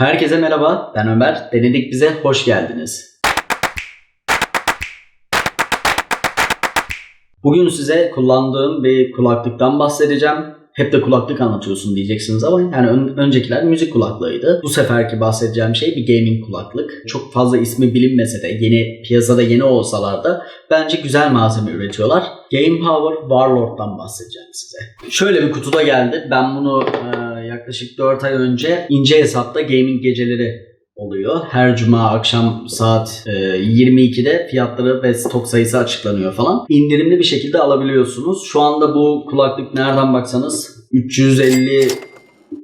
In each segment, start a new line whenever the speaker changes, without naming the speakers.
Herkese merhaba, ben Ömer. Denedik bize hoş geldiniz. Bugün size kullandığım bir kulaklıktan bahsedeceğim. Hep de kulaklık anlatıyorsun diyeceksiniz ama yani ön- öncekiler müzik kulaklığıydı. Bu seferki bahsedeceğim şey bir gaming kulaklık. Çok fazla ismi bilinmese de yeni piyasada yeni olsalar da bence güzel malzeme üretiyorlar. Game Power Warlord'dan bahsedeceğim size. Şöyle bir kutuda geldi. Ben bunu e, yaklaşık 4 ay önce ince hesapta gaming geceleri oluyor. Her cuma akşam saat e, 22'de fiyatları ve stok sayısı açıklanıyor falan. İndirimli bir şekilde alabiliyorsunuz. Şu anda bu kulaklık nereden baksanız 350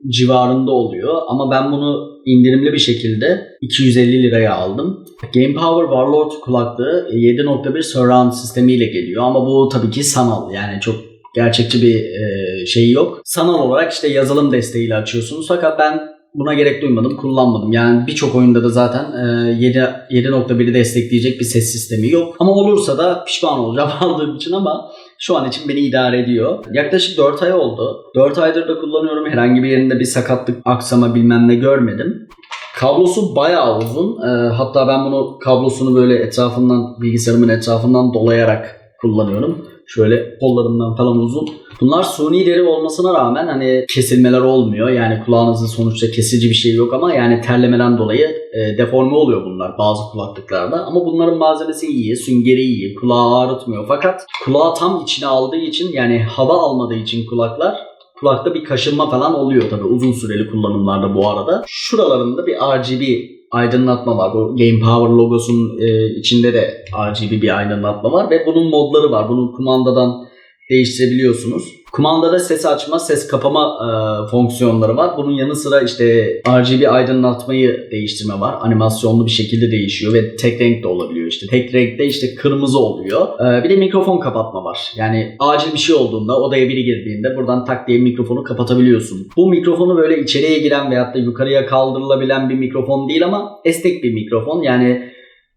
civarında oluyor ama ben bunu indirimli bir şekilde 250 liraya aldım. Game Power Warlord kulaklığı 7.1 surround sistemiyle geliyor ama bu tabii ki sanal yani çok gerçekçi bir e, şeyi yok. Sanal olarak işte yazılım desteğiyle açıyorsunuz fakat ben buna gerek duymadım, kullanmadım. Yani birçok oyunda da zaten e, 7 7.1'i destekleyecek bir ses sistemi yok. Ama olursa da pişman olacağım aldığım için ama şu an için beni idare ediyor. Yaklaşık 4 ay oldu. 4 aydır da kullanıyorum. Herhangi bir yerinde bir sakatlık, aksama bilmem ne görmedim. Kablosu bayağı uzun. Ee, hatta ben bunu kablosunu böyle etrafından, bilgisayarımın etrafından dolayarak kullanıyorum. Şöyle kollarımdan falan uzun. Bunlar suni deri olmasına rağmen hani kesilmeler olmuyor. Yani kulağınızın sonuçta kesici bir şey yok ama yani terlemeden dolayı e, deforme oluyor bunlar bazı kulaklıklarda. Ama bunların malzemesi iyi, süngeri iyi, kulağı ağrıtmıyor. Fakat kulağı tam içine aldığı için yani hava almadığı için kulaklar kulakta bir kaşınma falan oluyor tabii uzun süreli kullanımlarda bu arada. Şuralarında bir RGB aydınlatma var. Bu Game Power logosunun e, içinde de RGB bir aydınlatma var ve bunun modları var. Bunu kumandadan değiştirebiliyorsunuz. Kumandada ses açma, ses kapama e, fonksiyonları var. Bunun yanı sıra işte RGB aydınlatmayı değiştirme var. Animasyonlu bir şekilde değişiyor ve tek renk de olabiliyor işte. Tek renkte işte kırmızı oluyor. E, bir de mikrofon kapatma var. Yani acil bir şey olduğunda odaya biri girdiğinde buradan tak diye mikrofonu kapatabiliyorsun. Bu mikrofonu böyle içeriye giren veyahut da yukarıya kaldırılabilen bir mikrofon değil ama esnek bir mikrofon. Yani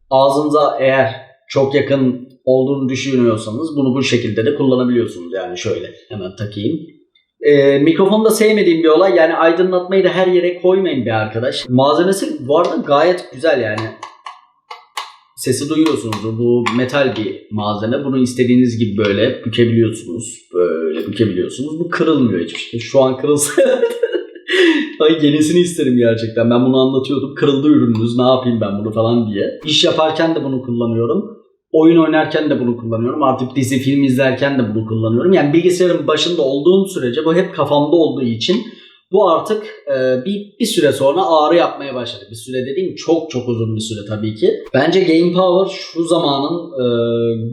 ağzınıza eğer çok yakın olduğunu düşünüyorsanız bunu bu şekilde de kullanabiliyorsunuz. Yani şöyle hemen takayım. Ee, mikrofonu da sevmediğim bir olay. Yani aydınlatmayı da her yere koymayın bir arkadaş. Malzemesi bu arada gayet güzel yani. Sesi duyuyorsunuz. Bu metal bir malzeme. Bunu istediğiniz gibi böyle bükebiliyorsunuz. Böyle bükebiliyorsunuz. Bu kırılmıyor hiçbir şey. Şu an kırılsa Ay yenisini isterim gerçekten. Ben bunu anlatıyordum. Kırıldı ürününüz ne yapayım ben bunu falan diye. İş yaparken de bunu kullanıyorum. Oyun oynarken de bunu kullanıyorum. Artık dizi film izlerken de bunu kullanıyorum. Yani bilgisayarın başında olduğum sürece bu hep kafamda olduğu için bu artık e, bir, bir süre sonra ağrı yapmaya başladı. Bir süre dediğim çok çok uzun bir süre tabii ki. Bence Game Power şu zamanın e,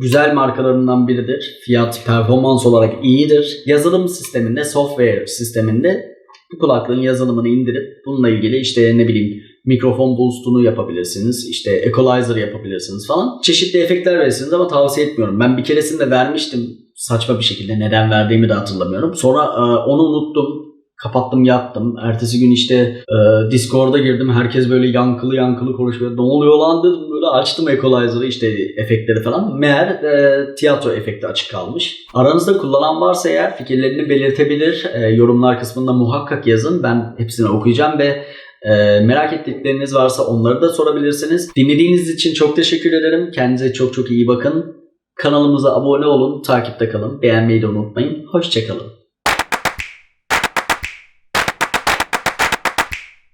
güzel markalarından biridir. Fiyat performans olarak iyidir. Yazılım sisteminde, software sisteminde bu kulaklığın yazılımını indirip bununla ilgili işte ne bileyim mikrofon boost'unu yapabilirsiniz. işte equalizer yapabilirsiniz falan. Çeşitli efektler verirsiniz ama tavsiye etmiyorum. Ben bir keresinde vermiştim saçma bir şekilde. Neden verdiğimi de hatırlamıyorum. Sonra e, onu unuttum. Kapattım yattım. Ertesi gün işte e, Discord'a girdim. Herkes böyle yankılı yankılı konuşuyor. Ne oluyor lan dedim. Böyle açtım equalizer'ı işte efektleri falan. Meğer e, tiyatro efekti açık kalmış. Aranızda kullanan varsa eğer fikirlerini belirtebilir. E, yorumlar kısmında muhakkak yazın. Ben hepsini okuyacağım ve ee, merak ettikleriniz varsa onları da sorabilirsiniz. Dinlediğiniz için çok teşekkür ederim. Kendinize çok çok iyi bakın. Kanalımıza abone olun, takipte kalın. Beğenmeyi de unutmayın. Hoşçakalın.